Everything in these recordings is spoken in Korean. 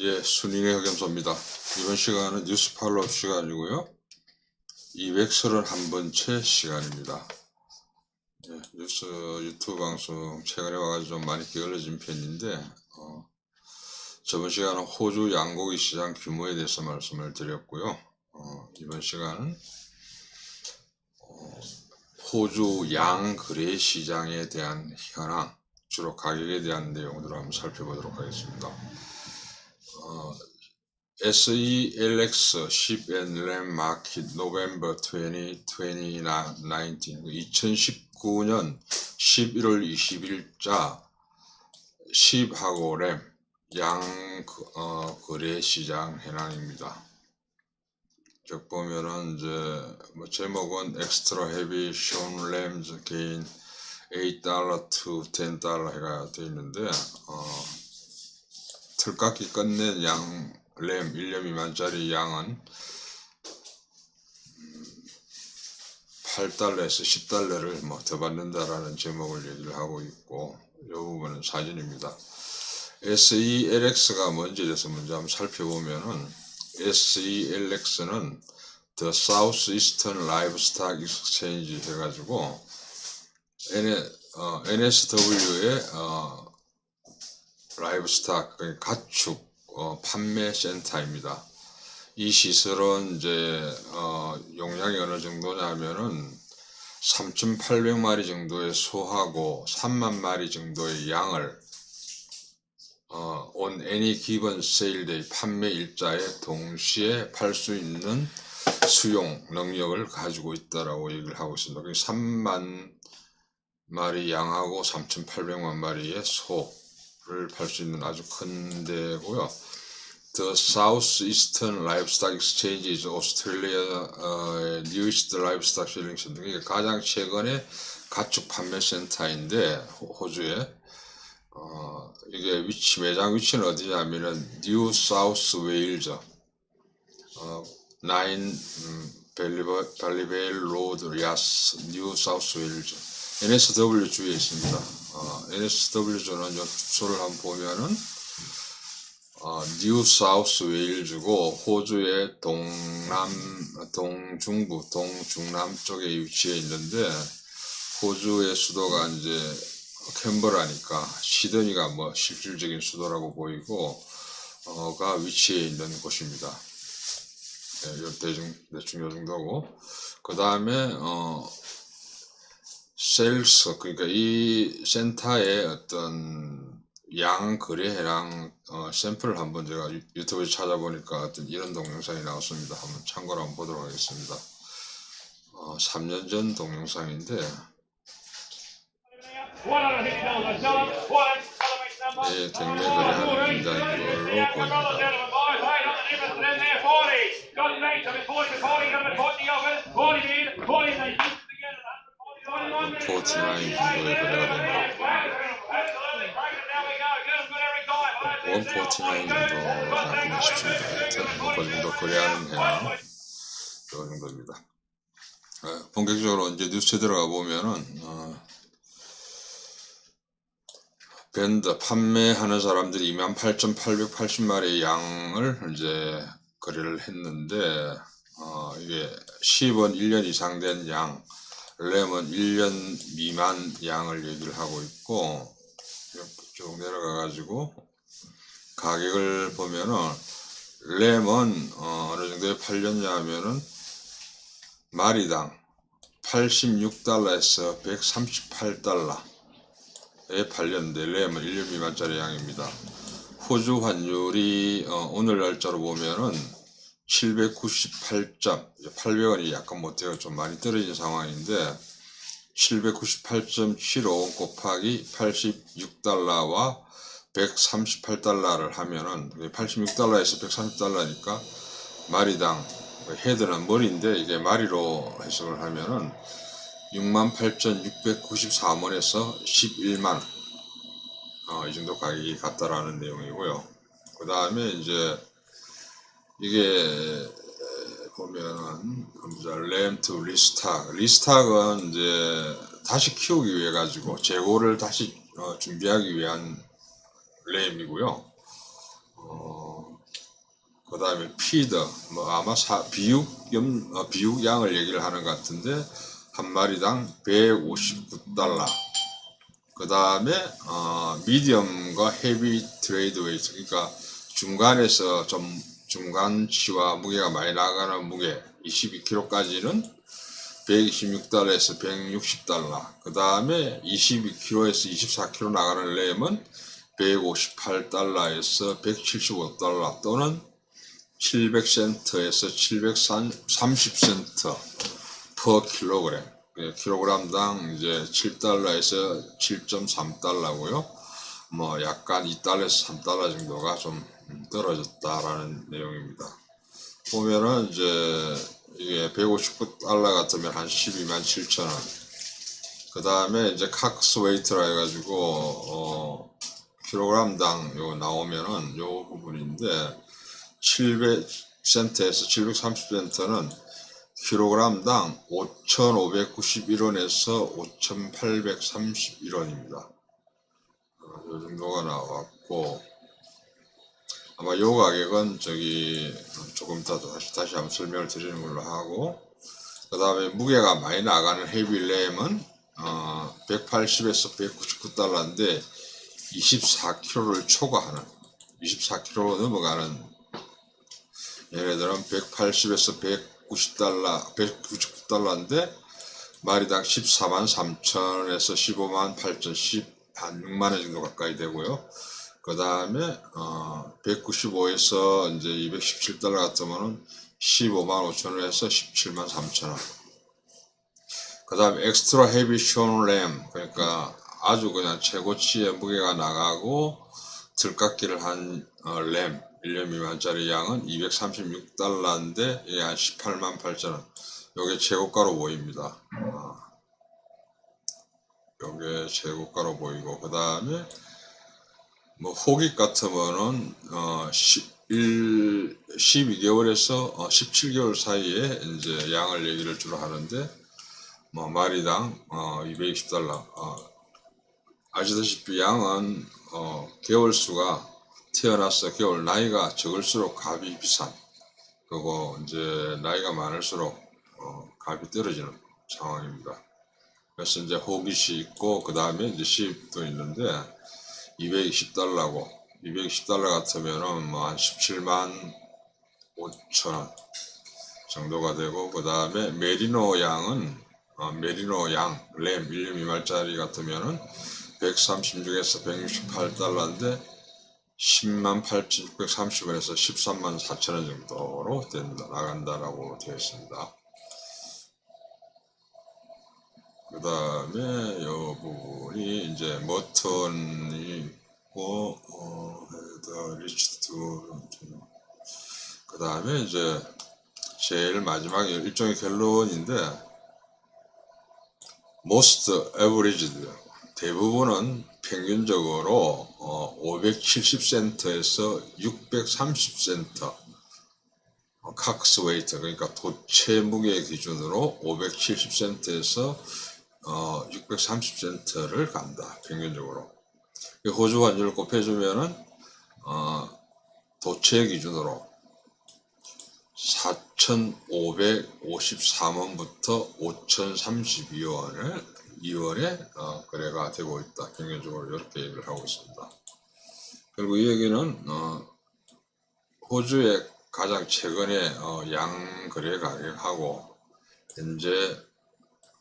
예, 순인의 흑염소입니다. 이번 시간은 뉴스 팔로업 시간이고요. 231번째 시간입니다. 예, 뉴스 유튜브 방송 최근에 와가지고 좀 많이 게을러진 편인데, 어, 저번 시간은 호주 양고기 시장 규모에 대해서 말씀을 드렸고요. 어, 이번 시간은 어, 호주 양 거래 시장에 대한 현황, 주로 가격에 대한 내용들을 한번 살펴보도록 하겠습니다. 어, SELX Ship and Land Market November 20, 2019 2019년 11월 20일자 ship하고 램, 양 그- 어, 거래 시장 현황입니다. 쭉 보면은 이제 뭐 제목은 Extra Heavy Shown Lambs Gain 8달러 to 10달러 해가 되어 있는데 어, 틀깎이 끝낸 양, 램 1년 미만짜리 양은 8달러에서 10달러를 뭐 더 받는다라는 제목을 얘기를 하고 있고 이 부분은 사진입니다. SELX가 뭔지에 대해서 먼저 한번 살펴보면은 SELX는 The Southeastern Livestock Exchange 해가지고 N, 어, NSW의 어, 라이브스탁 가축 어, 판매 센터입니다. 이 시설은 이제 어, 용량이 어느 정도냐면은 3,800마리 정도의 소하고 3만 마리 정도의 양을 어, any given sale day 판매 일자에 동시에 팔 수 있는 수용 능력을 가지고 있다라고 얘기를 하고 있습니다. 그게 3만 마리 양하고 3,800만 마리의 소 를 팔 수 있는 아주 큰 데고요. The Southeastern Livestock Exchange is Australia's newest livestock selling center. 이게 가장 최근에 가축 판매 센터인데 호- 호주에 어, 이게 위치 매장 위치는 어디냐면은 뉴 사우스 웨일즈 어, 9 음, 벨리버, 발리베일 로드 야스 뉴 사우스 웨일즈 NSW 주에 있습니다. 어, NSW주는 주소를 한번 보면은 어, 뉴 사우스 웨일즈고 호주의 동남 동중부 동중남 쪽에 위치해 있는데 호주의 수도가 이제 캔버라니까 시드니가 뭐 실질적인 수도라고 보이고 어가 위치해 있는 곳입니다. 네, 요 대중 대충 요 정도고 그 다음에 어 셀스 그러니까 이 센터의 어떤 양 거래량 어, 샘플을 한번 제가 유- 유튜브에 찾아보니까 어떤 이런 동영상이 나왔습니다. 한번 참고로 한번 보도록 하겠습니다. 어, 3년 전 동영상인데 예, 경매 거래하는 공장인 걸로 보입니다. 포티나인 정도의 거래가 됩니다. 149 정도 나쁘면 싶습니다. 하여튼 뭐그 정도 거래하는 해는 그 정도입니다. 어, 본격적으로 이제 뉴스에 들어가 보면은 어, 밴드 판매하는 사람들이 28,880마리의 양을 이제 거래를 했는데 어, 이게 10원 1년 이상 된 양, 램은 1년 미만 양을 얘기를 하고 있고 쭉 내려가 가지고 가격을 보면은 램은 어, 어느 정도에 팔렸냐 하면은 마리당 86달러에서 138달러에 팔렸는데 램은 1년 미만짜리 양입니다. 호주 환율이 어, 오늘 날짜로 보면은 798점, 800원이 약간 못해요. 좀 많이 떨어진 상황인데 798.75 곱하기 86달러와 138달러를 하면은 86달러에서 130달러니까 마리당 헤드는 머리인데 이게 마리로 해석을 하면은 68,694원에서 11만 어, 이 정도 가격이 같다라는 내용이고요. 그 다음에 이제 이게 보면은 램투 리스탁 리스탁은 이제 다시 키우기 위해 가지고 재고를 다시 어, 준비하기 위한 램이고요. 어, 그 다음에 피드, 뭐 아마 사, 비육 염, 어, 비육 양을 얘기를 하는 것 같은데, 한 마리당 159달러. 그 다음에, 어, 미디엄과 헤비 트레이드 웨이트. 그러니까 중간에서 좀, 중간치와 무게가 많이 나가는 무게, 22kg까지는 126달러에서 160달러. 그 다음에 22kg에서 24kg 나가는 램은 158달러에서 175달러 또는 700센트에서 730센트 per 킬로그램. 예, 킬로그램당 이제 7달러에서 7.3달러고요. 뭐 약간 2달러에서 3달러 정도가 좀 떨어졌다라는 내용입니다. 보면은 이제 이게 159달러 같으면 한 12만 7천 원. 그 다음에 이제 카크스 웨이트라 해가지고 어 킬로그램당 요 나오면은 요 부분인데 700센트에서 730센트는 킬로그램당 5,591원에서 5,831원입니다. 어, 요 정도가 나왔고 아마 요 가격은 저기 조금 이따 다시 다시 한번 설명을 드리는 걸로 하고 그 다음에 무게가 많이 나가는 헤비램은 어, 180에서 199달러인데 24kg를 초과하는 24kg 넘어가는 얘네들은 180에서 190달러 199달러인데 마리당 14만 3천에서 15만 8천 10한 6만 원 정도 가까이 되고요. 그 다음에 어, 195에서 이제 217달러 같으면은 15만 5천 원 에서 17만 3천 원. 그 다음에 엑스트라 헤비 쇼램 그러니까 아주 그냥 최고치의 무게가 나가고 들깎기를 한 어, 램 1년 미만짜리 양은 236달러인데 이게 한 18만 8천 원. 요게 최고가로 보입니다. 어. 요게 최고가로 보이고 그 다음에 뭐 호깃 같으면은 어 11, 12개월에서 어 17개월 사이에 이제 양을 얘기를 주로 하는데 뭐 마리당 어 220달러 어 아시다시피 양은 어 개월 수가 태어나서 개월 나이가 적을수록 값이 비싼 그리고 이제 나이가 많을수록 어 값이 떨어지는 상황입니다. 그래서 이제 호깃이 있고 그 다음에 이제 시입도 있는데 220달러고 220달러 같으면은 뭐 한 17만 5천 원 정도가 되고 그 다음에 메리노 양은 어, 메리노 양, 램 1년 미만짜리 같으면은 136에서 168달러인데 10만 8,630원에서 13만 4천 원 정도로 된다, 나간다라고 되어 있습니다. 그 다음에 이 부분이 이제 머턴이 있고 어, 리치트 그 다음에 이제 제일 마지막에 일종의 결론인데 most averaged. 대부분은 평균적으로 어, 570센트에서 630센트 어, 카크스 웨이트 그러니까 도체 무게 기준으로 570센트에서 어, 630센트를 간다 평균적으로. 이 호주 환율을 곱해주면은 어, 도체 기준으로 4,553원부터 5,032원을 2월에 어, 거래가 되고 있다. 평균적으로 이렇게 얘기를 하고 있습니다. 그리고 이 얘기는 어, 호주의 가장 최근에 어, 양 거래 가격하고 현재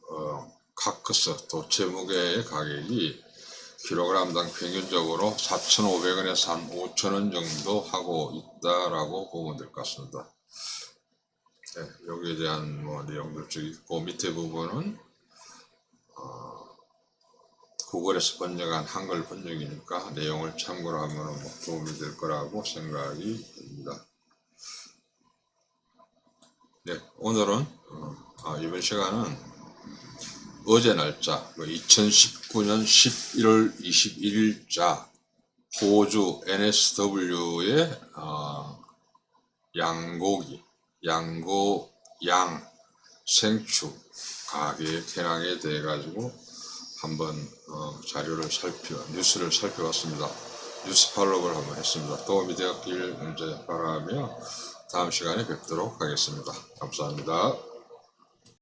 어, 카크스 도체 무게의 가격이 킬로그램당 평균적으로 4,500원에서 한 5,000원 정도 하고 있다라고 보면 될 것 같습니다. 네, 여기에 대한 뭐 내용들 쭉 있고 밑에 부분은 어, 구글에서 번역한 한글 번역이니까 내용을 참고로 하면 뭐 도움이 될 거라고 생각이 듭니다. 네, 오늘은 어, 아, 이번 시간은 어제 날짜 2019년 11월 21일자 호주 NSW의 어, 양고기, 양고, 양, 생축 가격 현황에 대해 가지고 한번 어, 자료를 살펴 뉴스를 살펴봤습니다. 뉴스 팔로우를 한번 했습니다. 도움이 되었길 바라며 다음 시간에 뵙도록 하겠습니다. 감사합니다.